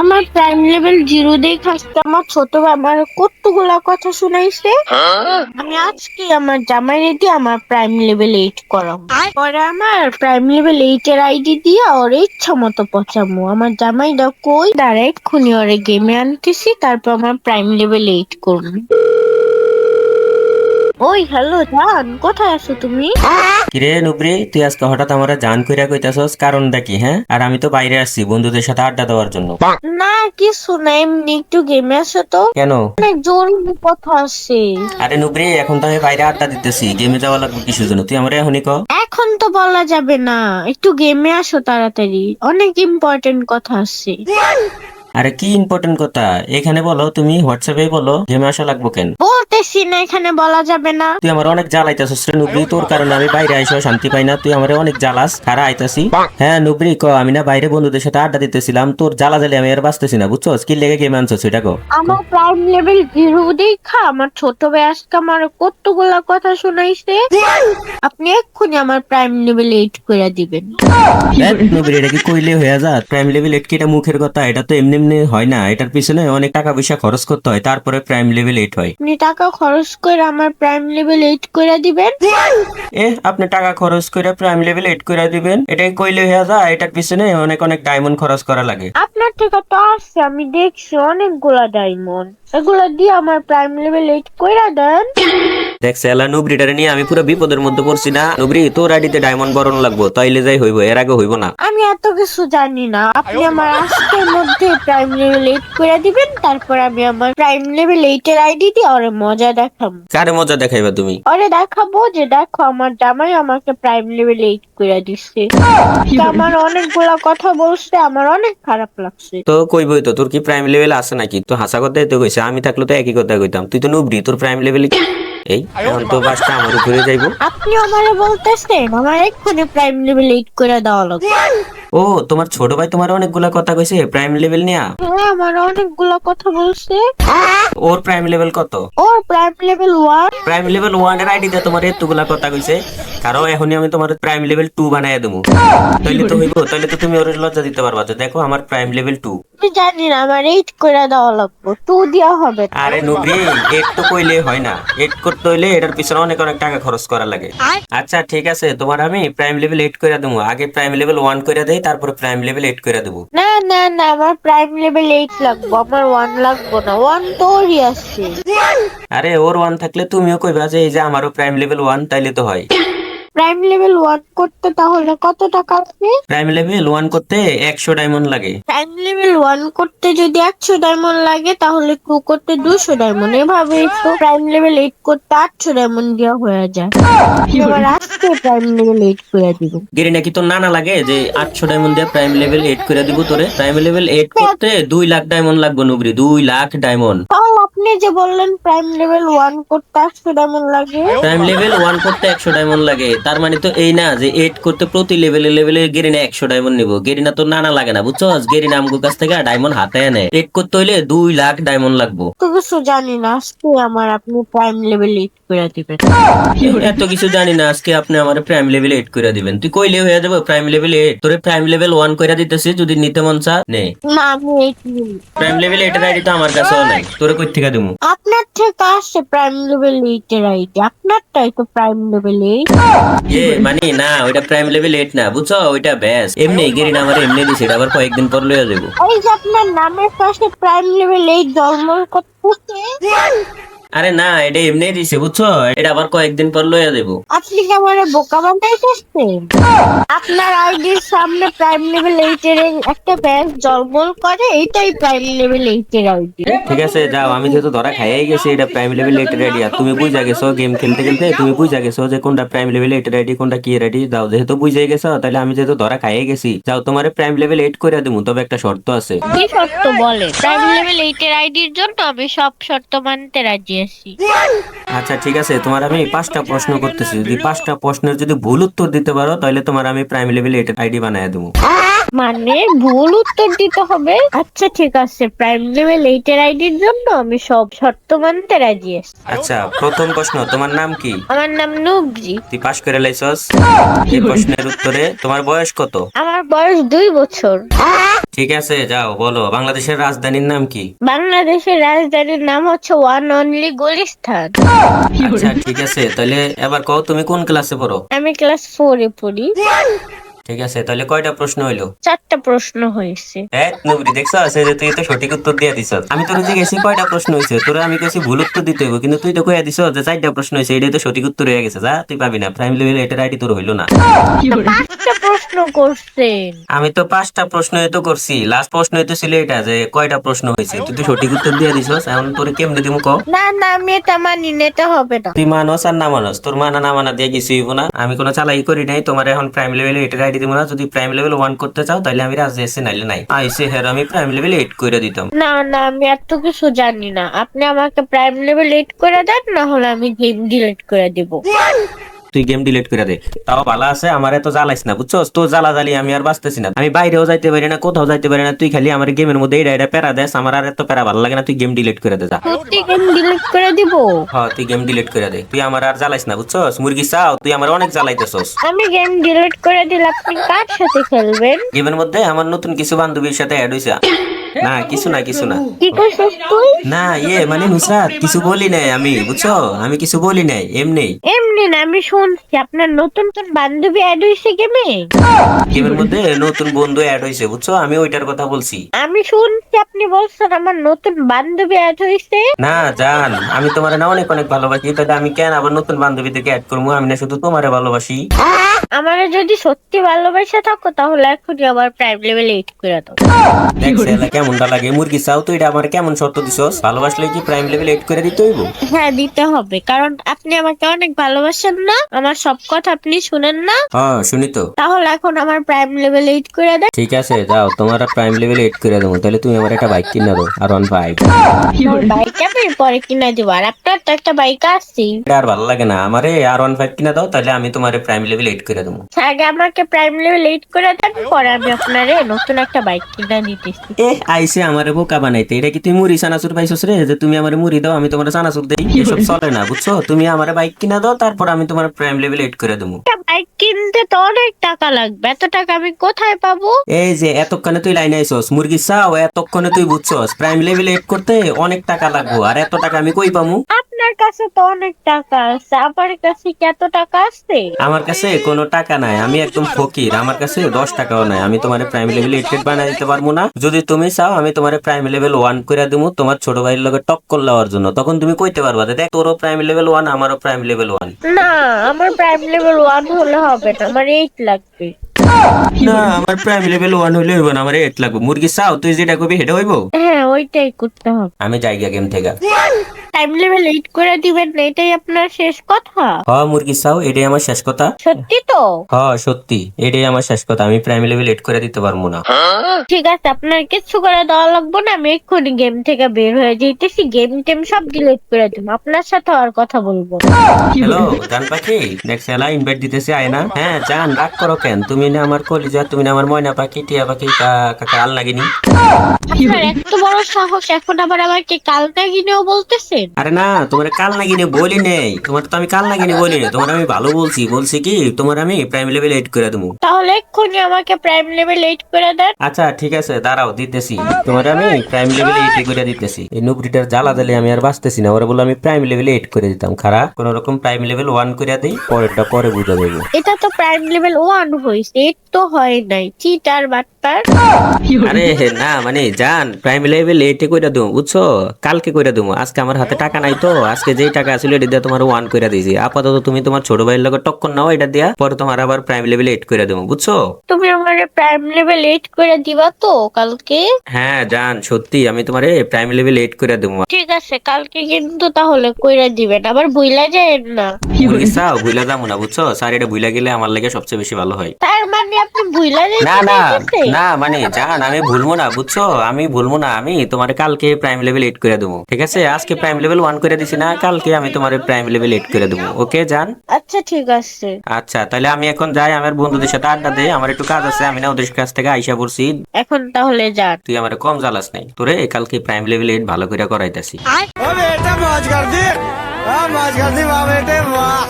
আমার prime level zero দিয়ে খাসতে আমার ছোট আমার কতগুলা কথা শুনাইছে। আমি আজকে আমার জামাই রেডি, আমার প্রাইম লেভেল এইট করাম পরে আমার প্রাইম লেভেল এইট এর আইডি দিয়ে ওর ইচ্ছা মতো পচামু আমার জামাই দা কই? ডাইরেক্ট খুনি ওরে গেমে আনতেছি, তারপর আমার প্রাইম লেভেল এইট করব। ওই হ্যালো জান কোথায় আছো তুমি? কিরে নুবরি তুই আজকে হঠাৎ আমরা জান কইরা কইতাছস? কারণটা কি হ্যাঁ? আর আমি তো বাইরে আসছি বন্ধুদের সাথে আড্ডা দেওয়ার জন্য। না কিছু না এমনি একটু গেমে আসো তো? কেন? অনেক জরুরি কথা আছে। আরে নুবরি এখন তো আমি বাইরে আড্ডা দিতেছি গেমে যাওয়া লাগবে কিসের জন্য? তুই আমার এখনই ক। এখন তো বলা যাবে না একটু গেমে আসো তাড়াতাড়ি অনেক ইম্পর্টেন্ট কথা আছে। আরে কি ইম্পর্টেন্ট কথা? এখানে বলো তুমি হোয়াটসঅ্যাপে বলো গেমে আসা লাগবো কেন? বলতেছি না এখানে বলা যাবে না। তুই আমার অনেক জ্বালাইতেছস রে নুবরি তোর কারণে আমি বাইরে আইসা শান্তি পাই না তুই আমার অনেক জ্বালাস খারা আইতাছি। হ্যাঁ নুবরি ক আমি না বাইরে বন্ধুদের সাথে আড্ডা দিতেছিলাম তোর জ্বালা জ্বালি আমি আর বাঁচতেছি না বুঝছ কি লেগে গেম আনছো সেটা কো আমার প্রাইম লেভেল জিরো দেখা আমার ছোট ভাই আজকে আমার কতগুলা কথা শোনাইছে। আপনি এক্ষুনি আমার প্রাইম লেভেল এইট করে দিবেন। নবীর এটা কি কইলে হয়ে যা প্রাইম লেভেল এইট কি এটা মুখের কথা? এটা তো এমনি এমনি হয় না এটার পিছনে অনেক টাকা পয়সা খরচ করতে হয় তারপরে প্রাইম লেভেল এইট হয়। আপনি টাকা খরচ করে আমার প্রাইম লেভেল এইট করে দিবেন? এ আপনি টাকা খরচ করে প্রাইম লেভেল এইট করে দিবেন এটাই কইলে হয়ে যা এটার পিছনে অনেক অনেক ডায়মন্ড খরচ করা লাগে। আপনার থেকে তো আসছে আমি দেখছি অনেকগুলা ডায়মন্ড এগুলা দিয়ে আমার প্রাইম লেভেল এইট করে দেন। দেখ সেলা নিয়ে আমি পুরো বিপদের মধ্যে পড়ছি না। নুবরি তোর আইডিতে ডায়মন্ড বরণ লাগবো তাইলে যাই হইব এর আগে হইব না। আমি এত কিছু জানি না। আপনি আমার আজকের মধ্যে প্রাইম লেভেল এইট করে দিবেন তারপর আমি আমার প্রাইম লেভেল এর আইডি দিয়ে ওরে মজা দেখাবো। কারে মজা দেখাইবা তুমি? ওরে দেখাবো যে দেখো আমার জামাই আমাকে প্রাইম লেভেল করে দিচ্ছে আমার অনেকগুলা কথা বলছে আমার অনেক খারাপ লাগছে। তো কইবই তো তোর কি প্রাইম লেভেল আছে নাকি? তো হাসা কথাই তো কইছে আমি থাকলে তো একই কথা কইতাম। তুই তো নুবরি তোর প্রাইম লেভেল এই এখন তো আমার উপরে যাইবো। আপনি আমারে বলতেছেন আমার এক্ষুনি প্রাইম লেভেল এইট করে দেওয়া লাগবে ও তোমার ছোট ভাই তোমার অনেকগুলা কথা কইছে প্রাইম লেভেল নিয়া? হ্যাঁ আমার অনেকগুলা কথা বলছে। ওর প্রাইম লেভেল কত? ওর প্রাইম লেভেল 1 প্রাইম লেভেল 1 এর আইডিতে তোমার এতগুলা কথা কইছে কারও এখনই আমি তোমার প্রাইম লেভেল 2 বানায় দেবো। তাইলে তো হইবো তাইলে তো তুমি ওর লজ্জা দিতে পারবা দেখো আমার প্রাইম লেভেল 2 জানি না আমার এইট করে দেওয়া হবে। আরে নুবি কইলে হয় না। এইট করতে হইলে এটার পিছনে অনেক অনেক টাকা খরচ করা লাগে। আচ্ছা ঠিক আছে তোমার আমি প্রাইম লেভেল এইট করে দেবো। আগে প্রাইম লেভেল ওয়ান করে দেই তারপরে প্রাইম লেভেল এইট করে দেবো। না না না আমার প্রাইম লেভেল এইট লাগবে আমার ওয়ান না। ওয়ান আরে ওর ওয়ান থাকলে তুমিও কইবা যে এই যে আমারও প্রাইম লেভেল ওয়ান তাইলে তো হয়। প্রাইম লেভেল ওয়ান করতে তাহলে কত টাকা আছে প্রাইম লেভেল ওয়ান করতে একশো ডায়মন্ড লাগে। প্রাইম লেভেল ওয়ান করতে যদি একশো ডায়মন্ড লাগে তাহলে টু করতে দুশো ডায়মন্ড এভাবে তো প্রাইম লেভেল এইট করতে আটশো ডায়মন্ড দেওয়া হয়ে যায়। এবার আজকে প্রাইম লেভেল এইট করে দিব। গেরি নাকি তোর নানা লাগে যে আটশো ডায়মন্ড দিয়ে প্রাইম লেভেল এইট করে দিব তোরে? প্রাইম লেভেল এইট করতে দুই লাখ ডায়মন্ড লাগবে নুবরি দুই লাখ ডায়মন্ড আপনি যে বললেন প্রাইম লেভেল ওয়ান করতে একশো ডায়মন্ড লাগে। প্রাইম লেভেল ওয়ান করতে একশো ডায়মন্ড লাগে। তার মানে তো এই না যে এইট করতে প্রতি লেভেলে লেভেলে গেরিনা একশো ডায়মন্ড নিবো। গেরিনা তো নানা লাগে না বুঝছ? গেরিনা আমগো কাছ থেকে ডায়মন্ড হাতে আনে। এইট করতে হইলে দুই লাখ ডায়মন্ড লাগবো। তো কিছু জানি না আজকে আমার আপনি প্রাইম লেভেল এইট করে দিবেন। এত কিছু জানি না আজকে আপনি আমার প্রাইম লেভেল এইট করে দিবেন। তুই কইলে হয়ে যাবে প্রাইম লেভেল এইট তোরে প্রাইম লেভেল ওয়ান করে দিতেছি যদি নিতে মন চা নে। না আমি এইট নিব। প্রাইম লেভেল এইটের আইডি তো আমার কাছেও নাই। তোরে কই থেকে দিমু আপনার থেকে আসছে প্রাইম লেভেল এইট এর আইডি আপনারটাই তো প্রাইম লেভেল এইট এ মানে না ওইটা প্রাইম লেভেল এইট না বুঝছ? ওইটা ব্যাস। এমনি গেরিনা আমার এমনি দিছে এটা আবার কয়েকদিন পর লইয়া যাব এই যে আপনার নামের পাশে প্রাইম লেভেল এইট জন্ম করতেছে আরে না এটা এমনি দিছে বুঝছ? এটা আবার কয়েকদিন পর লইয়া দেবো। আপনি কি আমার বোকা বানাইতেছেন আপনার আইডির সামনে প্রাইম লেভেল এইট এর একটা ব্যাংক জলমল করে এইটাই প্রাইম লেভেল এইট এর আইডি। ঠিক আছে যাও আমি যেহেতু ধরা খাইয়াই গেছি এটা প্রাইম লেভেল এইট রেডি আর তুমি বুঝা গেছো গেম খেলতে খেলতে তুমি বুঝা গেছো যে কোনটা প্রাইম লেভেল এইট আইডি কোনটা কি রেডি যাও যেহেতু বুঝে গেছো তাহলে আমি যেহেতু ধরা খাইয়ে গেছি যাও তোমার প্রাইম লেভেল এইট করে দিমু তবে একটা শর্ত আছে। কি শর্ত বলে? প্রাইম লেভেল এইট এর আইডির জন্য আমি সব শর্ত মানতে রাজি আছি আচ্ছা ঠিক আছে তোমার আমি পাঁচটা প্রশ্ন করতেছি। যদি পাঁচটা প্রশ্নের যদি ভুল উত্তর দিতে পারো তাহলে তোমার আমি প্রাইম লেভেল এইট আইডি বানায় দেবো। মানে ভুল উত্তর দিতে হবে? আচ্ছা ঠিক আছে প্রাইম লেভেল এইটের আইডির জন্য আমি সব শর্ত মানতে রাজি আছি। আচ্ছা প্রথম প্রশ্ন তোমার নাম কি? আমার নাম নুবজি। তুই পাশ করে লাইছস? এই প্রশ্নের উত্তরে তোমার বয়স কত? আমার বয়স দুই বছর। ঠিক আছে যাও বলো বাংলাদেশের রাজধানীর নাম কি? বাংলাদেশের রাজধানীর নাম হচ্ছে ওয়ান অনলি গুলিস্তান। আচ্ছা ঠিক আছে তাহলে এবার কও তুমি কোন ক্লাসে পড়ো? আমি ক্লাস ফোরে পড়ি। ঠিক আছে তাহলে কয়টা প্রশ্ন হইল? চারটা প্রশ্ন হয়েছে। হ্যাঁ নবরি দেখছ? আছে যে তুই তো সঠিক উত্তর দিয়ে দিছ আমি তোর জিজ্ঞেসি কয়টা প্রশ্ন হয়েছে তোরা আমি কেছি ভুল উত্তর দিতে হইব কিন্তু তুই তো কইয়া দিছ যে চারটা প্রশ্ন হয়েছে এটাই তো সঠিক উত্তর হয়ে গেছে যা তুই পাবি না। প্রাইম লেভেল এটার আইডি তোর হইল না। প্রশ্ন করছেন? আমি তো পাঁচটা প্রশ্ন তো করছি। লাস্ট প্রশ্ন তো ছিল এটা যে কয়টা প্রশ্ন হয়েছে? তুই তো সঠিক উত্তর দিয়ে দিছ এখন তোর কেমনে দিমু কও না না আমি এটা মানি নিতে হবে না। তুই মানস আর না মানস তোর মানা না মানা দিয়ে কিছু হইব না। আমি কোনো চালাই করি নাই তোমার এখন প্রাইম লেভেলে এটার আইডি দিব না। যদি প্রাইম লেভেল ওয়ান করতে চাও তাহলে আমি রাজি এসে নাইলে নাই। আইসে হের আমি প্রাইম লেভেল এইট করে দিতাম। না না আমি এত কিছু জানি না। আপনি আমাকে প্রাইম লেভেল এইট করে দেন না হলে আমি গেম ডিলিট করে দিব। তুই গেম ডিলিট করে দে। তাও ভালো আছে আমার এত জ্বালাইস না বুঝছস? তো জ্বালা জ্বালি আমি আর বাঁচতেছি না। আমি বাইরেও যাইতে পারি না কোথাও যাইতে পারি না তুই খালি আমার গেমের মধ্যে এটা এটা প্যারা দেস আমার আর এত প্যারা ভালো লাগে না তুই গেম ডিলিট করে দে যা। সত্যি গেম ডিলিট করে দিব? হ্যাঁ তুই গেম ডিলিট করে দে। তুই আমার আর জ্বালাইস না বুঝছস? মুরগি চাও তুই আমার অনেক জ্বালাইতেছস। আমি গেম ডিলিট করে দিলে আপনি কার সাথে খেলবেন? গেমের মধ্যে আমার নতুন কিছু বান্ধবীর সাথে অ্যাড হইছে। না কিছু না কিছু না। না ইয়ে মানে নুসরাত কিছু বলি নাই আমি বুঝছ? আমি কিছু বলি নাই এমনি এমনি না আমি শুনছি আপনার নতুন নতুন বান্ধবী অ্যাড হয়েছে গেমে গেমের মধ্যে নতুন বন্ধু অ্যাড হয়েছে বুঝছ? আমি ওইটার কথা বলছি। আমি শুনছি আপনি বলছেন আমার নতুন বান্ধবী অ্যাড হয়েছে। না জান আমি তোমার না অনেক অনেক ভালোবাসি তাহলে আমি কেন আবার নতুন বান্ধবীদেরকে অ্যাড করব? আমি না শুধু তোমারে ভালোবাসি। আমার যদি সত্যি ভালোবাসা থাকো তাহলে এখনই আবার প্রাইম লেভেল এইট করে দাও। দেখ সেলা কেমনটা লাগে? মুরগি চাও তো এটা আমার কেমন শর্ত দিছস? ভালোবাসলে কি প্রাইম লেভেল এড করে দিতে হইব? হ্যাঁ দিতে হবে। কারণ আপনি আমাকে অনেক ভালোবাসেন না আমার সব কথা আপনি শুনেন না। হ্যাঁ শুনি তো। তাহলে এখন আমার প্রাইম লেভেল এইট করে দেন ঠিক আছে যাও তোমার প্রাইম লেভেল এড করে দেবো। তাহলে তুমি আমার একটা বাইক কিনে দাও আর অন ফাইভ বাইক আমি পরে কিনে দিব আর আপনার তো একটা বাইক আছে। এটা আর ভালো লাগে না। আমারে আর ওয়ান ফাইভ কিনে দাও তাহলে আমি তোমার প্রাইম লেভেল এড করে দেবো। আগে আমাকে প্রাইম লেভেল এড করে দেন পরে আমি আপনারে নতুন একটা বাইক কিনে দিতেছি। আইসে আমারে বোকা বানাইতে। এটা কি তুমি মুড়ি চানাচুর পাইছস রে? যে তুমি আমার মুড়ি দাও আমি তোমার চানাচুর দেই। এসব চলে না বুঝছ? তুমি আমার বাইক কিনা দাও তারপর আমি তোমার প্রাইম লেভেল এড করে দেবো। বাইক কিনতে তো অনেক টাকা লাগবে। এত টাকা আমি কোথায় পাবো? এই যে এতক্ষণে তুই লাইনে আইছস। মুরগি চাও এতক্ষণে তুই বুঝছস। প্রাইম লেভেল এড করতে অনেক টাকা লাগবো। আর এত টাকা আমি কই পামু? আপনার কাছে তো অনেক টাকা আছে। আমার কাছে কি এত টাকা আছে? আমার কাছে কোনো টাকা নাই। আমি একদম ফকির। আমার কাছে দশ টাকাও নাই। আমি তোমার প্রাইম লেভেল এইট বানাই দিতে পারব না। যদি তুমি চাও আমি তোমার প্রাইম লেভেল ওয়ান করে দেবো তোমার ছোট ভাইয়ের লগে টক্কর লওয়ার জন্য। তখন তুমি কইতে পারবা দেখ তোরও প্রাইম লেভেল ওয়ান আমারও প্রাইম লেভেল ওয়ান না আমার প্রাইম লেভেল ওয়ান হলে হবে না। আমার এইট লাগবে। না আমার প্রাইম লেভেল ওয়ান হইব না আমার এইট লাগবে। মুরগি চাও তুই যেটা কবি সেটা হইব? হ্যাঁ ওইটাই করতে হবে। আমি জায়গা গেম থেকে। টাইম লেভেল এইট করে দিবেন না এটাই আপনার শেষ কথা? হ মুরগি চাও এটাই আমার শেষ কথা। সত্যি তো? হ সত্যি এটাই আমার শেষ কথা। আমি প্রাইম লেভেল এইট করে দিতে পারব না। ঠিক আছে আপনার কিছু করে দেওয়া লাগবে না আমি এক্ষুনি গেম থেকে বের হয়ে যেতেছি গেম টেম সব ডিলিট করে দিব। আপনার সাথে আর কথা বলব। হ্যালো জান পাখি? সেলা ইনভাইট দিতেছে আয় না হ্যাঁ জান রাগ করো কেন? তুমি না আমার কলিজা তুমি না আমার ময়না পাখি টিয়া পাখি কাকা আল এত বড় সাহস এখন আবার আমাকে কিনেও বলতেছেন? আরে না তোমার কাল নাগিনি বলি নেই। তোমার তো আমি কাল নাগিনি বলি না তোমার আমি ভালো বলছি। বলছি কি তোমার আমি প্রাইম লেভেল এইট করে দেবো। তাহলে এক্ষুনি আমাকে প্রাইম লেভেল এইট করে দেন। আচ্ছা ঠিক আছে দাঁড়াও দিতেছি। তোমার আমি প্রাইম লেভেল এইট করে দিতেছি। এই নুবরিটার জ্বালা জ্বালে আমি আর বাঁচতেছি না। ওরা বলে আমি প্রাইম লেভেল এইট করে দিতাম। খারাপ কোন রকম প্রাইম লেভেল ওয়ান করে দিই পরেরটা পরে বুঝা দেবো এটা তো প্রাইম লেভেল ওয়ান হয়েছে এইট তো হয় নাই। চিটার বাটপার? আরে না মানে জান প্রাইম লেভেল এইটে কইরা দেবো বুঝছ? কালকে কইরা দেবো আজকে আমার হাতে টাকা নাই তো আজকে যেই টাকা আছিল এটা দিয়ে তোমার ওয়ান কইরা দিয়েছি। আপাতত তুমি তোমার ছোট ভাইয়ের লগে টক্কর নাও এটা দিয়া পরে তোমার আবার প্রাইম লেভেল এইট করে দেবো বুঝছ? তুমি আমার প্রাইম লেভেল এইট করে দিবা তো কালকে? হ্যাঁ জান সত্যি আমি তোমারে প্রাইম লেভেল এইট করে দেবো ঠিক আছে কালকে কিন্তু তাহলে কইরা দিবেন আবার বুইলা যায় না। মুরগি চাও ভুলা যাব না বুঝছ? স্যার এটা ভুলা গেলে আমার লাগে সবচেয়ে বেশি ভালো হয়। তার মানে আপনি ভুলা না না না মানে জান আমি ভুলবো না বুঝছ? আমি ভুলবো না আমি তোমার কালকে প্রাইম লেভেল এড করে দেবো ঠিক আছে? আজকে প্রাইম লেভেল ওয়ান করে দিছি না কালকে আমি তোমার প্রাইম লেভেল এড করে দেবো ওকে জান আচ্ছা ঠিক আছে। আচ্ছা তাহলে আমি এখন যাই আমার বন্ধুদের সাথে আড্ডা দেই আমার একটু কাজ আছে আমি না ওদের কাছ থেকে আইসা পড়ছি। এখন তাহলে যা। তুই আমার কম জ্বালাস নাই তোরে কালকে প্রাইম লেভেল এড ভালো করে করাইতাছি। আরে এটা মজ কর দি। আ মজ কর দি বাবা বেটে বাহ